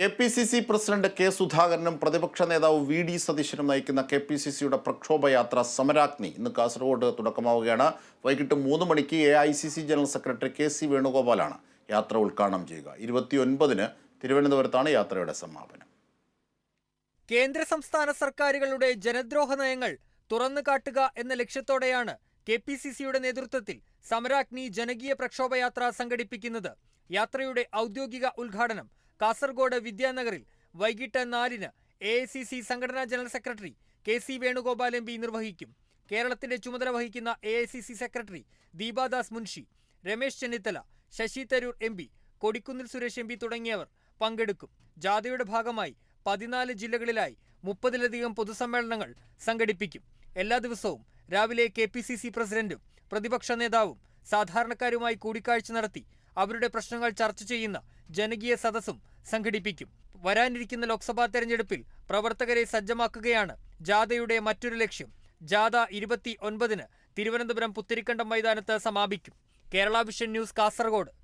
K P C C president K സുധാകരനും പ്രതിപക്ഷ നേതാവ് വി ഡി സതീശനും നയിക്കുന്ന കെ പി സി സിയുടെ പ്രക്ഷോഭയാത്ര സമരാഗ്നി ഇന്ന് കാസർഗോഡ് തുടക്കമാവുകയാണ്. വൈകിട്ട് മൂന്ന് മണിക്ക് A I C C general secretary K C വേണുഗോപാലാണ് യാത്ര ഉദ്ഘാടനം ചെയ്യുക. ഇരുപത്തിയൊൻപതിന് തിരുവനന്തപുരത്താണ് യാത്രയുടെ സമാപനം. കേന്ദ്ര സംസ്ഥാന സർക്കാരുകളുടെ ജനദ്രോഹ നയങ്ങൾ തുറന്നു കാട്ടുക എന്ന ലക്ഷ്യത്തോടെയാണ് കെ പി സി സിയുടെ നേതൃത്വത്തിൽ സമരാഗ്നി ജനകീയ പ്രക്ഷോഭയാത്ര സംഘടിപ്പിക്കുന്നത്. യാത്രയുടെ ഔദ്യോഗിക ഉദ്ഘാടനം കാസർഗോഡ് വിദ്യാനഗറിൽ വൈകിട്ട് നാലിന് എ ഐ സി സംഘടനാ general secretary K C Venugopal M P നിർവഹിക്കും. കേരളത്തിന്റെ ചുമതല വഹിക്കുന്ന A secretary Deepa Das Munshi Ramesh Chennithala Shashi Tharoor M P Kodikunnil Suresh M P തുടങ്ങിയവർ പങ്കെടുക്കും. ജാഥയുടെ ഭാഗമായി പതിനാല് ജില്ലകളിലായി മുപ്പതിലധികം പൊതുസമ്മേളനങ്ങൾ സംഘടിപ്പിക്കും. എല്ലാ ദിവസവും രാവിലെ കെ പി സി സി പ്രസിഡന്റും പ്രതിപക്ഷ നേതാവും സാധാരണക്കാരുമായി കൂടിക്കാഴ്ച നടത്തി അവരുടെ പ്രശ്നങ്ങൾ ചർച്ച ചെയ്യുന്ന ജനകീയ സദസ്സും സംഘടിപ്പിക്കും. വരാനിരിക്കുന്ന ലോക്സഭാ തെരഞ്ഞെടുപ്പിൽ പ്രവർത്തകരെ സജ്ജമാക്കുകയാണ് ജാഥയുടെ മറ്റൊരു ലക്ഷ്യം. ജാഥ ഇരുപത്തി ഒൻപതിന് തിരുവനന്തപുരം പുത്തിരിക്കണ്ടം മൈതാനത്ത് സമാപിക്കും. Kerala vision news Kasaragod.